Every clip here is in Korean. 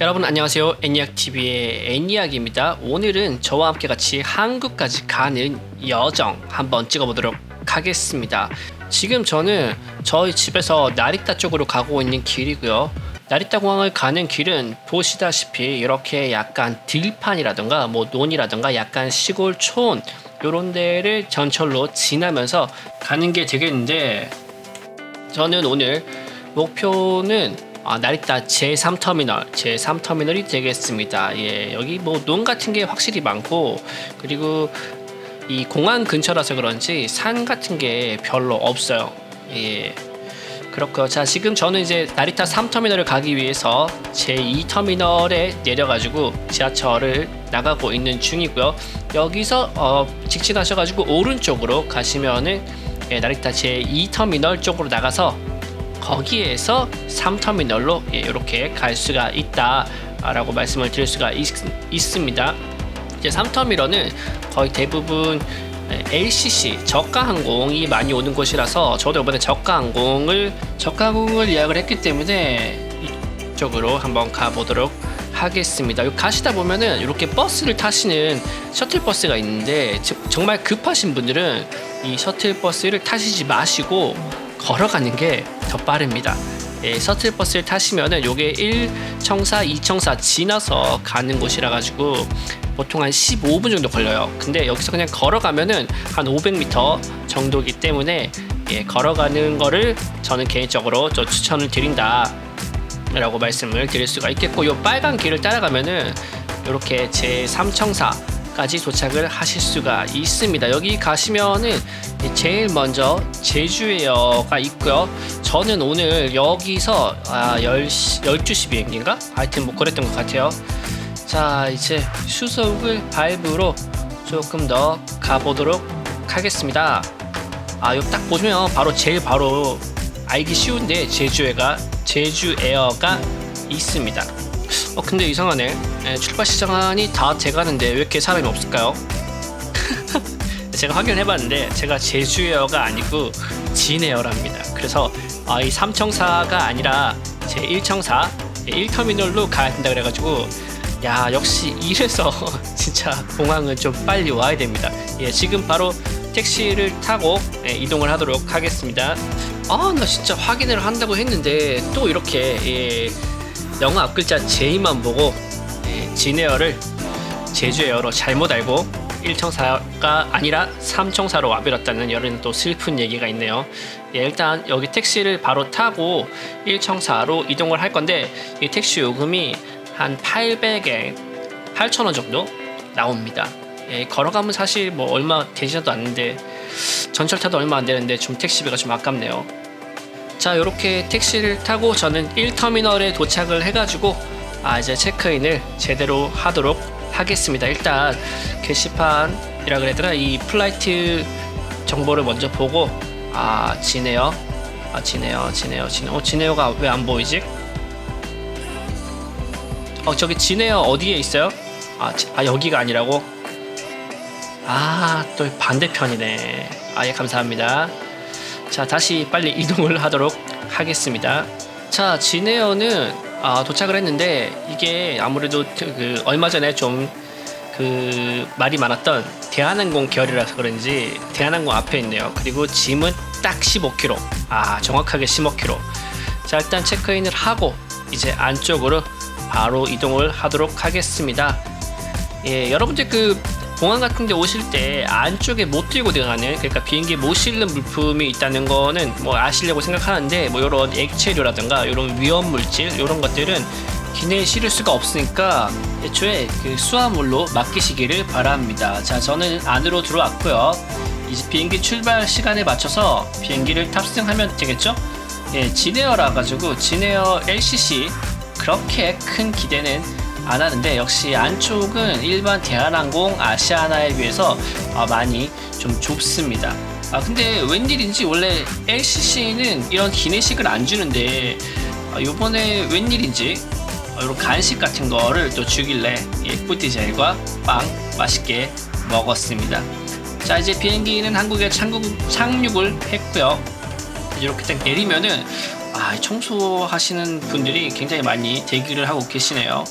여러분 안녕하세요. 애니악TV의 애니악입니다. 오늘은 저와 함께 같이 한국까지 가는 여정 한번 찍어보도록 하겠습니다. 지금 저는 저희 집에서 나리타 쪽으로 가고 있는 길이고요. 나리타 공항을 가는 길은 보시다시피 이렇게 약간 들판이라던가 뭐 논이라던가 약간 시골 촌 요런 데를 전철로 지나면서 가는 게 되겠는데 저는 오늘 목표는 아, 나리타 제3터미널, 제3터미널이 되겠습니다. 예, 여기 뭐 논 같은 게 확실히 많고 그리고 이 공항 근처라서 그런지 산 같은 게 별로 없어요. 예. 그렇고요. 자, 지금 저는 이제 나리타 3터미널을 가기 위해서 제2터미널에 내려가지고 지하철을 나가고 있는 중이고요. 여기서 어, 직진하셔가지고 오른쪽으로 가시면은 예, 나리타 제2터미널 쪽으로 나가서 거기에서 3터미널로 예, 이렇게 갈 수가 있다라고 말씀을 드릴 수가 있, 있습니다. 이제 3터미널은 거의 대부분 LCC 저가 항공이 많이 오는 곳이라서 저도 이번에 저가 항공을 저가 항공을 예약을 했기 때문에 이쪽으로 한번 가보도록 하겠습니다. 가시다 보면은 이렇게 버스를 타시는 셔틀 버스가 있는데 정말 급하신 분들은 이 셔틀 버스를 타시지 마시고 걸어가는 게 더 빠릅니다. 예, 셔틀버스를 타시면은 요게 1청사, 2청사 지나서 가는 곳이라 가지고 보통 한 15분 정도 걸려요. 근데 여기서 그냥 걸어가면은 한 500m 정도이기 때문에 예, 걸어가는 거를 저는 개인적으로 저 추천을 드린다. 라고 말씀을 드릴 수가 있겠고 요 빨간 길을 따라가면은 이렇게 제 3청사 까지 도착을 하실 수가 있습니다. 여기 가시면은 제일 먼저 제주에어가 있고요. 저는 오늘 여기서 아, 10시, 12시 비행기인가? 하여튼 뭐 그랬던 것 같아요. 자, 이제 수속을 밟으로 조금 더 가보도록 하겠습니다. 아, 여기 딱 보시면 바로 제일 바로 알기 쉬운데 제주에가 제주에어가 있습니다. 어 근데 이상하네. 네, 출발 시장이 다 돼가는데 왜 이렇게 사람이 없을까요? 제가 확인해봤는데 제가 제주에어가 아니고 진에어랍니다. 그래서 아, 이 3청사가 아니라 제 1청사 1터미널로 가야 된다 그래가지고 야 역시 이래서 진짜 공항은 좀 빨리 와야 됩니다. 예 지금 바로 택시를 타고 예, 이동을 하도록 하겠습니다. 아 나 진짜 확인을 한다고 했는데 또 이렇게 예, 영어 앞글자 J만 보고 예, 진에어를 제주에어로 잘못 알고 1청사가 아니라 3청사로 와버렸다는 이런 또 슬픈 얘기가 있네요. 예, 일단 여기 택시를 바로 타고 1청사로 이동을 할 건데 이 택시 요금이 한 800엔 8,000원 정도 나옵니다. 예, 걸어가면 사실 뭐 얼마 되지도 않는데 전철 타도 얼마 안 되는데 좀 택시비가 좀 아깝네요. 자 이렇게 택시를 타고 저는 1터미널에 도착을 해가지고 아 이제 체크인을 제대로 하도록 하겠습니다. 일단 게시판이라 그래야 되나 이 플라이트 정보를 먼저 보고 아 지네요. 아 지네요 지네요 지네요. 어 지네요가 왜 안 보이지? 어 저기 지네요 어디에 있어요? 아, 지, 아 여기가 아니라고? 아 또 반대편이네. 아예 감사합니다 자 다시 빨리 이동을 하도록 하겠습니다. 자 진에어는 아, 도착을 했는데 이게 아무래도 그 얼마 전에 좀 그 말이 많았던 대한항공 계열이라서 그런지 대한항공 앞에 있네요. 그리고 짐은 딱 15kg 아 정확하게 15kg 자 일단 체크인을 하고 이제 안쪽으로 바로 이동을 하도록 하겠습니다. 예 여러분들 그 공항 같은 데 오실 때 안쪽에 못 들고 들어가는 그러니까 비행기에 못 실는 물품이 있다는 거는 뭐 아시려고 생각하는데 뭐 이런 액체류라든가 이런 위험 물질 이런 것들은 기내에 실을 수가 없으니까 애초에 그 수화물로 맡기시기를 바랍니다. 자, 저는 안으로 들어왔고요. 이제 비행기 출발 시간에 맞춰서 비행기를 탑승하면 되겠죠? 예, 진에어라 가지고 진에어 LCC 그렇게 큰 기대는 안 하는데 역시 안쪽은 일반 대한항공 아시아나에 비해서 아, 많이 좀 좁습니다. 아 근데 웬일인지 원래 LCC는 이런 기내식을 안 주는데 아, 요번에 웬일인지 이런 간식 같은 거를 또 주길래 예, 뿌띠젤과 빵 맛있게 먹었습니다. 자 이제 비행기는 한국에 착륙, 착륙을 했고요. 이렇게 딱 내리면은 아, 청소하시는 분들이 굉장히 많이 대기를 하고 계시네요.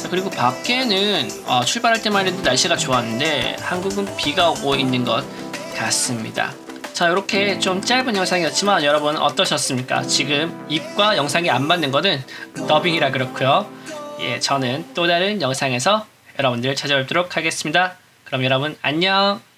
자, 그리고 밖에는 어, 출발할 때만 해도 날씨가 좋았는데 한국은 비가 오고 있는 것 같습니다. 자, 이렇게 좀 짧은 영상이었지만 여러분 어떠셨습니까? 지금 입과 영상이 안 맞는 거는 더빙이라 그렇고요. 예, 저는 또 다른 영상에서 여러분들 찾아뵙도록 하겠습니다. 그럼 여러분 안녕.